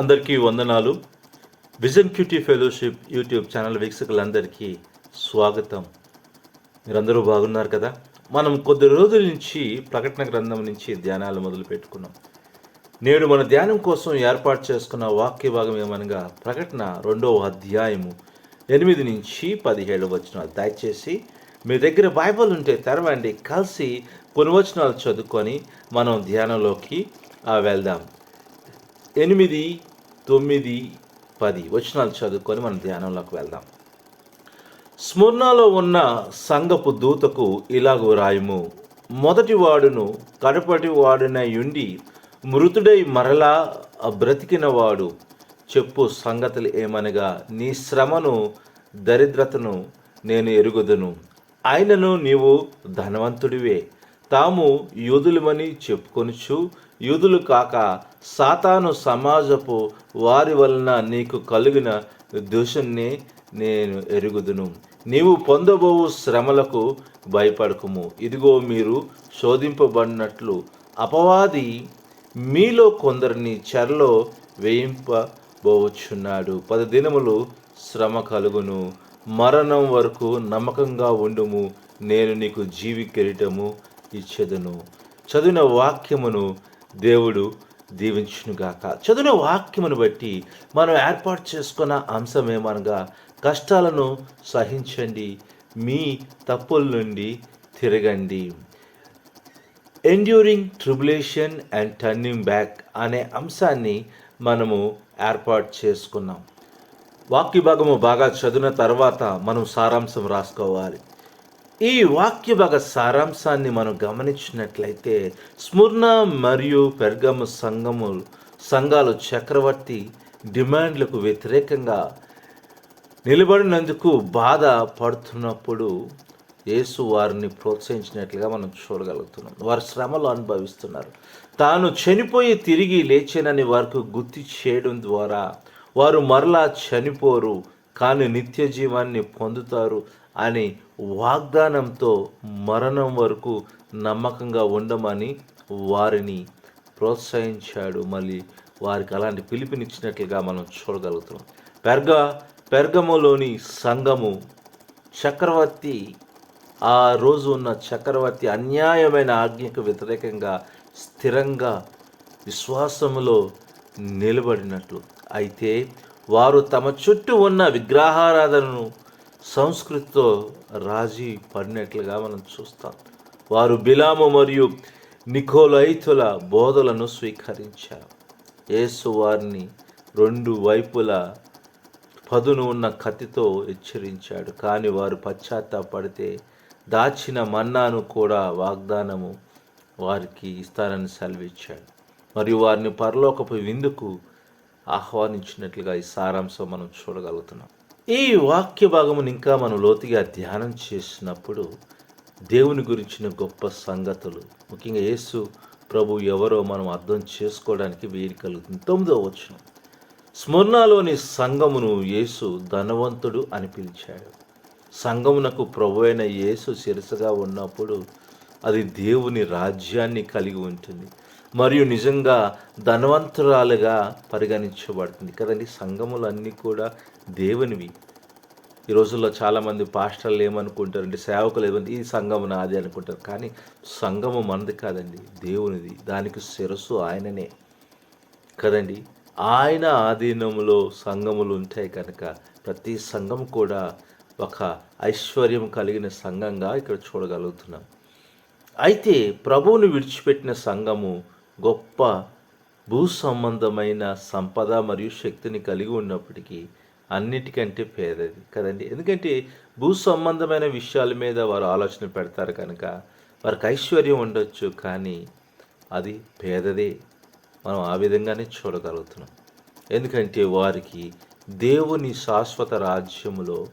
అందరికీ వందనాలు. Vision Q T fellowship YouTube channel వీక్షకులందరికీ స్వాగతం. మీరందరూ బాగున్నారు కదా? మనం కొద్ది రోజుల నుంచి ప్రకటన గ్రంథం నుంచి ధ్యానాలు మొదలు పెట్టుకున్నాం. నేడు మన ధ్యానం కోసం ఏర్పాటు చేసుకున్న వాక్య భాగం ఏమనగా ప్రకటన రెండవ అధ్యాయము ఎనిమిది నుంచి పదిహేడు వచనాలు. దయచేసి మీ దగ్గర బైబిల్ ఉంటే తెరవండి కలిసి కొన్ని వచనాలు చదువుకొని మనం ధ్యానంలోకి వెళ్దాం. ఎనిమిది తొమ్మిది పది. వచనాలు చదువుకొని మనం ధ్యానంలోకి వెళ్దాం. స్మరణలో ఉన్న సంగపు దూతకు ఇలాగూ రాయము. మొదటి వాడును కడపటి వాడునయుండి మృతుడై మరలా బ్రతికిన వాడు. చెప్పు సంగతులు ఏమనగా నీ శ్రమను దరిద్రతను నేను ఎరుగుదును. ఆయనను నీవు ధనవంతుడివే. తాము యూదులమని చెప్పుకొనుచు యూదులు కాక సాతాను సమాజపు వారి వలన నీకు కలిగిన దోషుణ్ణి నేను ఎరుగుదును. నీవు పొందబోవు శ్రమలకు భయపడకుము. ఇదిగో మీరు శోధింపబడినట్లు అపవాది మీలో కొందరిని చెరలో వేయింపబోవచ్చున్నాడు పది దినములు శ్రమ కలుగును. మరణం వరకు నమ్మకంగా ఉండుము. నేను నీకు జీవి కిరీటము ఇచ్చేదను. చదివిన వాక్యమును దేవుడు దీవించునుగాక. చదివిన వాక్యమును బట్టి మనం ఏర్పాటు చేసుకున్న అంశం ఏమనగా కష్టాలను సహించండి మీ తప్పుల నుండి తిరగండి. Enduring tribulation and turning back అనే అంశాన్ని మనము ఏర్పాటు చేసుకున్నాం. వాక్య భాగము బాగా చదివిన తర్వాత మనం సారాంశం రాసుకోవాలి. ఈ వాక్య భాగ సారాంశాన్ని మనం గమనించినట్లయితే స్మృణ మరియు పెర్గమ సంఘము సంఘాలు చక్రవర్తి డిమాండ్లకు వ్యతిరేకంగా నిలబడినందుకు బాధ పడుతున్నప్పుడు యేసు వారిని ప్రోత్సహించినట్లుగా మనం చూడగలుగుతున్నాం. వారు శ్రమలు అనుభవిస్తున్నారు. తాను చనిపోయి తిరిగి లేచేనని వారికి గుర్తు చేయడం ద్వారా వారు మరలా చనిపోరు. కానీ నిత్య జీవాన్ని పొందుతారు అని వాగ్దానంతో మరణం వరకు నమ్మకంగా ఉండమని వారిని ప్రోత్సహించాడు. మళ్ళీ వారికి అలాంటి పిలుపునిచ్చినట్లుగా మనం చూడగలుగుతున్నాం. పెర్గ పెర్గములోని సంఘము చక్రవర్తి ఆ రోజు ఉన్న చక్రవర్తి అన్యాయమైన ఆజ్ఞకు వ్యతిరేకంగా స్థిరంగా విశ్వాసములో నిలబడినట్లు. అయితే వారు తమ చుట్టూ ఉన్న విగ్రహారాధనను సంస్కృతితో రాజీ పడినట్లుగా మనం చూస్తాం. వారు బిలాము మరియు నికోలైతుల బోధలను స్వీకరించారు. యేసు వారిని రెండు వైపులా పదును ఉన్న కత్తితో హెచ్చరించాడు. కానీ వారు పశ్చాత్తాపడితే దాచిన మన్నాను కూడా వాగ్దానము వారికి ఇస్తారని సెలవిచ్చాడు. మరియు వారిని పరలోకపు విందుకు ఆహ్వానించినట్లుగా ఈ సారాంశం మనం చూడగలుగుతున్నాం. ఈ వాక్య భాగమును ఇంకా మనం లోతుగా ధ్యానం చేసినప్పుడు దేవుని గురించిన గొప్ప సంగతులు ముఖ్యంగా యేసు ప్రభు ఎవరో మనం అర్థం చేసుకోవడానికి వీలు కలుగుతుంది. తొమ్మిదో వచ్చిన స్మరణలోని సంఘమును యేసు ధనవంతుడు అని పిలిచాడు. సంఘమునకు ప్రభు అయిన యేసు శిరసగా ఉన్నప్పుడు అది దేవుని రాజ్యాన్ని కలిగి ఉంటుంది. మరియు నిజంగా ధనవంతురాలుగా పరిగణించబడుతుంది. కదండి సంఘములన్నీ కూడా దేవునివి. ఈ రోజుల్లో చాలామంది పాస్టర్లు ఏమనుకుంటారంటే సేవకులు ఏమంటే ఈ సంఘము నాది అనుకుంటారు. కానీ సంఘము మనది కాదండి దేవునిది. దానికి శిరస్సు ఆయననే. కదండి ఆయన ఆధీనంలో సంఘములు ఉంటాయి కనుక ప్రతి సంఘం కూడా ఒక ఐశ్వర్యం కలిగిన సంఘంగా ఇక్కడ చూడగలుగుతున్నాం. అయితే ప్రభువును విడిచిపెట్టిన సంఘము గొప్ప భూ సంబంధమైన సంపద మరియు శక్తిని కలిగి ఉన్నప్పటికీ అన్నిటికంటే పేదది కదండి. ఎందుకంటే భూ సంబంధమైన విషయాల మీద వారు ఆలోచన పెడతారు కనుక వారికి ఐశ్వర్యం ఉండొచ్చు కానీ అది పేదదే. మనం ఆ విధంగానే చూడగలుగుతున్నాం. ఎందుకంటే వారికి దేవుని శాశ్వత రాజ్యములో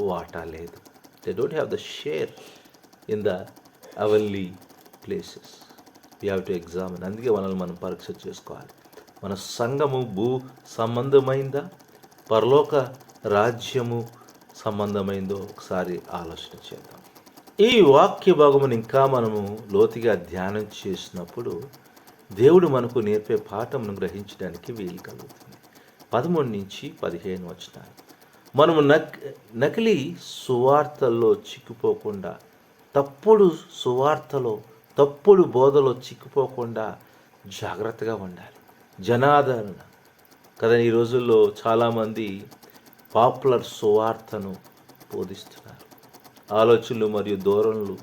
వాటా లేదు. They don't have the share in the heavenly places we have to examine. అందుకే మనల్ని మనం పరీక్ష చేసుకోవాలి. మన సంఘము భూ సంబంధమైందా? పరలోక రాజ్యము సంబంధమైందో ఒకసారి ఆలోచన చేద్దాం. ఈ వాక్య భాగమును ఇంకా మనము లోతుగా ధ్యానం చేసినప్పుడు దేవుడు మనకు నేర్పే పాఠమును గ్రహించడానికి వీలు కలుగుతుంది. పదమూడు నుంచి పదిహేను వచ్చినారు మనము నక్ నకిలీ సువార్తల్లో చిక్కుపోకుండా తప్పుడు సువార్తలో తప్పుడు బోధలో చిక్కుపోకుండా జాగ్రత్తగా ఉండాలి. జనాదరణ. కదా ఈ రోజుల్లో చాలామంది పాపులర్ సువార్తను బోధిస్తున్నారు. ఆలోచనలు మరియు ధోరణులు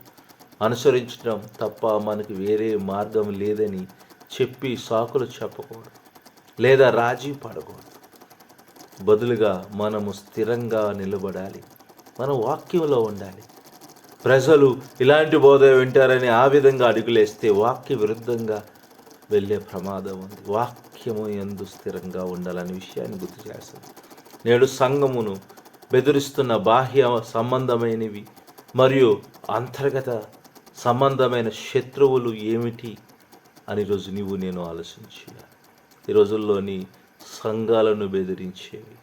అనుసరించడం తప్ప మనకి వేరే మార్గం లేదని చెప్పి సాకులు చెప్పకూడదు లేదా రాజీ పడకూడదు. బదులుగా మనము స్థిరంగా నిలబడాలి. మన వాక్యంలో ఉండాలి. ప్రజలు ఇలాంటి బోధ వింటారని ఆ విధంగా అడుగులేస్తే వాక్య విరుద్ధంగా వెళ్ళే ప్రమాదం ఉంది. వాక్యము ఎందు స్థిరంగా ఉండాలనే విషయాన్ని గుర్తు చేస్తుంది నేడు సంఘమును బెదిరిస్తున్న బాహ్య సంబంధమైనవి మరియు అంతర్గత సంబంధమైన శత్రువులు ఏమిటి అని రోజు నీవు నేను ఆలోచించాలి. ఈ రోజుల్లోని సంఘాలను బెదిరించేవి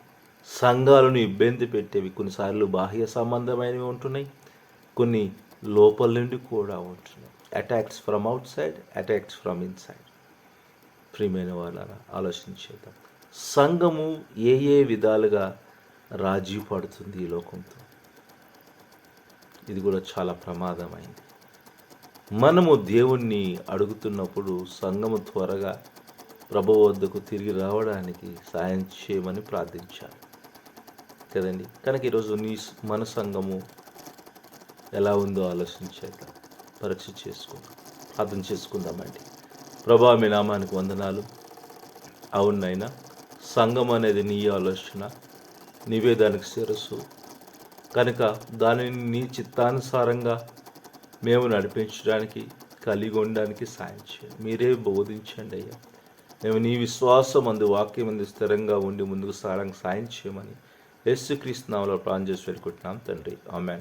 సంఘాలను ఇబ్బంది పెట్టేవి కొన్నిసార్లు బాహ్య సంబంధమైనవి ఉంటున్నాయి. కొన్ని లోపల నుండి కూడా ఉంటున్నాయి. Attacks from outside attacks from inside ప్రియమైన వాళ్ళ ఆలోచించేద్దాం. సంఘము ఏ ఏ విధాలుగా రాజీ పడుతుంది ఈ లోకంతో? ఇది కూడా చాలా ప్రమాదమైంది. మనము దేవుణ్ణి అడుగుతున్నప్పుడు సంఘము త్వరగా ప్రభు వద్దకు తిరిగి రావడానికి సాయం చేయమని ప్రార్థించాలి. కదండి? కనుక ఈరోజు నీ మన సంఘము ఎలా ఉందో ఆలోచించాక పరీక్ష చేసుకుందాం. ప్రార్థన చేసుకుందామండి. ప్రభా మీ నామానికి వందనాలు. అవునైనా సంఘం అనేది నీ ఆలోచన నీవే దానికి శిరస్సు. కనుక దానిని నీ చిత్తానుసారంగా మేము నడిపించడానికి కలిగి ఉండడానికి సాయం చేయండి. మీరే బోధించండి అయ్యా. మేము నీ విశ్వాసం అందు వాక్యం అందు స్థిరంగా ఉండి ముందుకు సాగడానికి సాయం చేయమని యేసుక్రీస్తునామలో ప్రాణం చేసి పెట్టుకుంటున్నాం తండ్రి. ఆమెన్.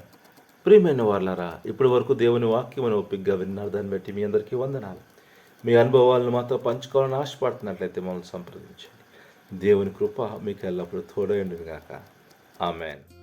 ప్రియమైన వాళ్ళరా ఇప్పటి వరకు దేవుని వాక్యమని ఒప్పిగ్గా విన్నారు. దాన్ని బట్టి మీ అందరికీ వందనాలు. మీ అనుభవాలను మాతో పంచుకోవాలని ఆశపడుతున్నట్లయితే మమ్మల్ని సంప్రదించండి. దేవుని కృప మీకు ఎల్లప్పుడూ తోడైండుగాక ఆమెన్.